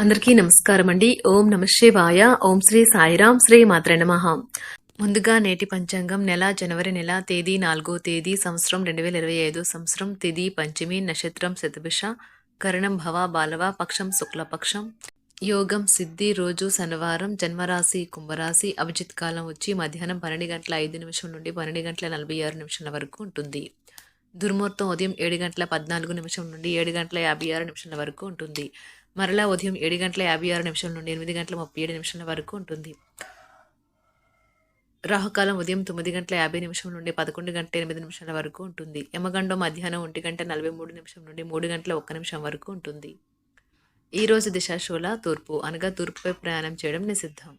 అందరికీ నమస్కారం అండి ఓం నమ శివాయ. ఓం శ్రీ సాయిరాం శ్రీ మాత్ర నమః. ముందుగా నేటి పంచాంగం నెల జనవరి నెల తేదీ నాలుగో తేదీ సంవత్సరం రెండు వేల ఇరవై ఐదు సంవత్సరం తిది పంచమి నక్షత్రం శతభిష కరణం భవ బాలవ పక్షం శుక్లపక్షం యోగం సిద్ధి రోజు శనివారం జన్మరాశి కుంభరాశి అభిజిత్ కాలం వచ్చి మధ్యాహ్నం పన్నెండు గంటల ఐదు నిమిషం నుండి పన్నెండు గంటల నలభై ఆరు నిమిషాల వరకు ఉంటుంది. దుర్ముహూర్తం ఉదయం ఏడు గంటల పద్నాలుగు నిమిషం నుండి ఏడు గంటల యాభై ఆరు నిమిషాల వరకు ఉంటుంది. మరలా ఉదయం ఏడు గంటల యాభై ఆరు నిమిషాల నుండి ఎనిమిది గంటల ముప్పై ఏడు నిమిషాల వరకు ఉంటుంది. రాహుకాలం ఉదయం తొమ్మిది గంటల యాభై నిమిషం నుండి పదకొండు గంటల ఎనిమిది నిమిషాల వరకు ఉంటుంది. యమగండం మధ్యాహ్నం ఒంటి గంట నలభై మూడు నిమిషం నుండి మూడు గంటల ఒక్క నిమిషం వరకు ఉంటుంది. ఈరోజు రోజు దిశాశూల తూర్పు అనగా తూర్పుపై ప్రయాణం చేయడం నిషిద్ధం.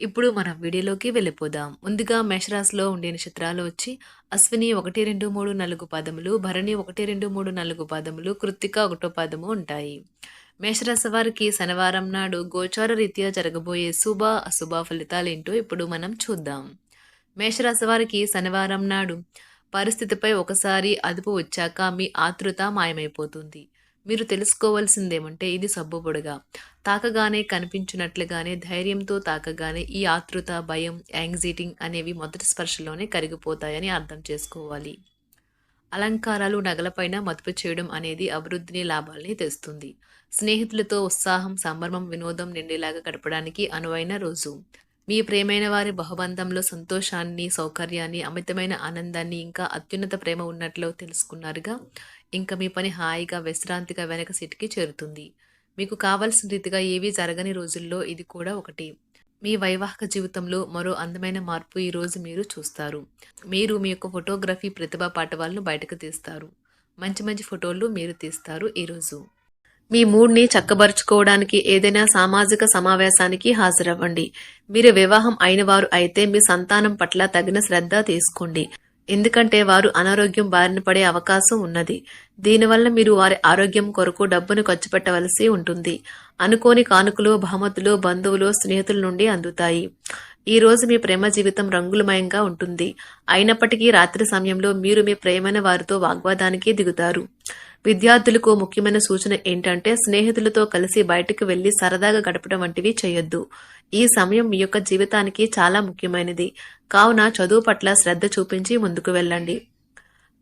ఇప్పుడు మనం వీడియోలోకి వెళ్ళిపోదాం. ముందుగా మేషరాశిలో ఉండే నక్షత్రాలు వచ్చి అశ్విని ఒకటి రెండు మూడు నాలుగు పదములు భరణి ఒకటి రెండు మూడు నాలుగు పదములు కృత్తిక ఒకటో పదము ఉంటాయి. మేషరాశి వారికి శనివారం నాడు గోచార రీత్యా జరగబోయే శుభ అశుభ ఫలితాలేంటో ఇప్పుడు మనం చూద్దాం. మేషరాశి వారికి శనివారం నాడు పరిస్థితిపై ఒకసారి అదుపు వచ్చాక మీ ఆతృత మాయమైపోతుంది. మీరు తెలుసుకోవాల్సిందేమంటే ఇది సబ్బుబుడగా. తాకగానే కనిపించినట్లుగానే ధైర్యంతో తాకగానే ఈ ఆతృత భయం యాంగ్జైటింగ్ అనేవి మొదటి స్పర్శలోనే కరిగిపోతాయని అర్థం చేసుకోవాలి. అలంకారాలు నగలపైన మదుపు చేయడం అనేది అభివృద్ధిని లాభాల్ని తెస్తుంది. స్నేహితులతో ఉత్సాహం సంబర్మం వినోదం నిండేలాగా గడపడానికి అనువైన రోజు. మీ ప్రేమైన వారి బహుబంధంలో సంతోషాన్ని సౌకర్యాన్ని అమితమైన ఆనందాన్ని ఇంకా అత్యున్నత ప్రేమ ఉన్నట్లు తెలుసుకున్నారుగా? ఇంకా మీ పని హాయిగా విశ్రాంతిగా వెనక సిటికి చేరుతుంది. మీకు కావలసిన రీతిగా ఏవీ జరగని రోజుల్లో ఇది కూడా ఒకటి. మీ వైవాహిక జీవితంలో మరో అందమైన మార్పు ఈరోజు మీరు చూస్తారు. మీరు మీ యొక్క ఫోటోగ్రఫీ ప్రతిభా పాఠవాలను బయటకు తీస్తారు. మంచి మంచి ఫోటోలు మీరు తీస్తారు ఈరోజు మీ మూడ్ని చక్కబరుచుకోవడానికి ఏదైనా సామాజిక సమావేశానికి హాజరవ్వండి. మీరు వివాహం అయిన వారు అయితే మీ సంతానం పట్ల తగిన శ్రద్ధ తీసుకోండి. ఎందుకంటే వారు అనారోగ్యం బారిన పడే అవకాశం ఉన్నది. దీనివల్ల మీరు వారి ఆరోగ్యం కొరకు డబ్బును ఖర్చు పెట్టవలసి ఉంటుంది. అనుకోని కానుకలు బహుమతులు బంధువులు స్నేహితుల నుండి అందుతాయి. ఈ రోజు మీ ప్రేమ జీవితం రంగులమయంగా ఉంటుంది. అయినప్పటికీ రాత్రి సమయంలో మీరు మీ ప్రేమైన వారితో వాగ్వాదానికి దిగుతారు. విద్యార్థులకు ముఖ్యమైన సూచన ఏంటంటే స్నేహితులతో కలిసి బయటకు వెళ్ళి సరదాగా గడపడం వంటివి చేయొద్దు. ఈ సమయం మీ యొక్క జీవితానికి చాలా ముఖ్యమైనది. కావున చదువు పట్ల శ్రద్ధ చూపించి ముందుకు వెళ్ళండి.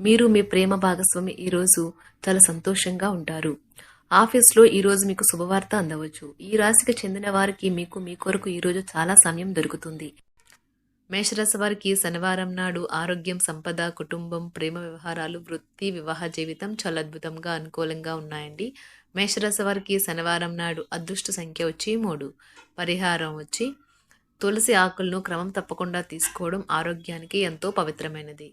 మీరు మీ ప్రేమ భాగస్వామి ఈ రోజు చాలా సంతోషంగా ఉంటారు. ఆఫీస్లో ఈ రోజు మీకు శుభవార్త అందవచ్చు. ఈ రాశికి చెందిన వారికి మీకు మీ కొరకు ఈ రోజు చాలా సమయం దొరుకుతుంది. మేషరాశి వారికి శనివారం నాడు ఆరోగ్యం సంపద కుటుంబం ప్రేమ వ్యవహారాలు వృత్తి వివాహ జీవితం చాలా అద్భుతంగా అనుకూలంగా ఉన్నాయండి. మేషరాశి వారికి శనివారం నాడు అదృష్ట సంఖ్య వచ్చి మూడు. పరిహారం వచ్చి తులసి ఆకులను క్రమం తప్పకుండా తీసుకోవడం ఆరోగ్యానికి ఎంతో పవిత్రమైనది.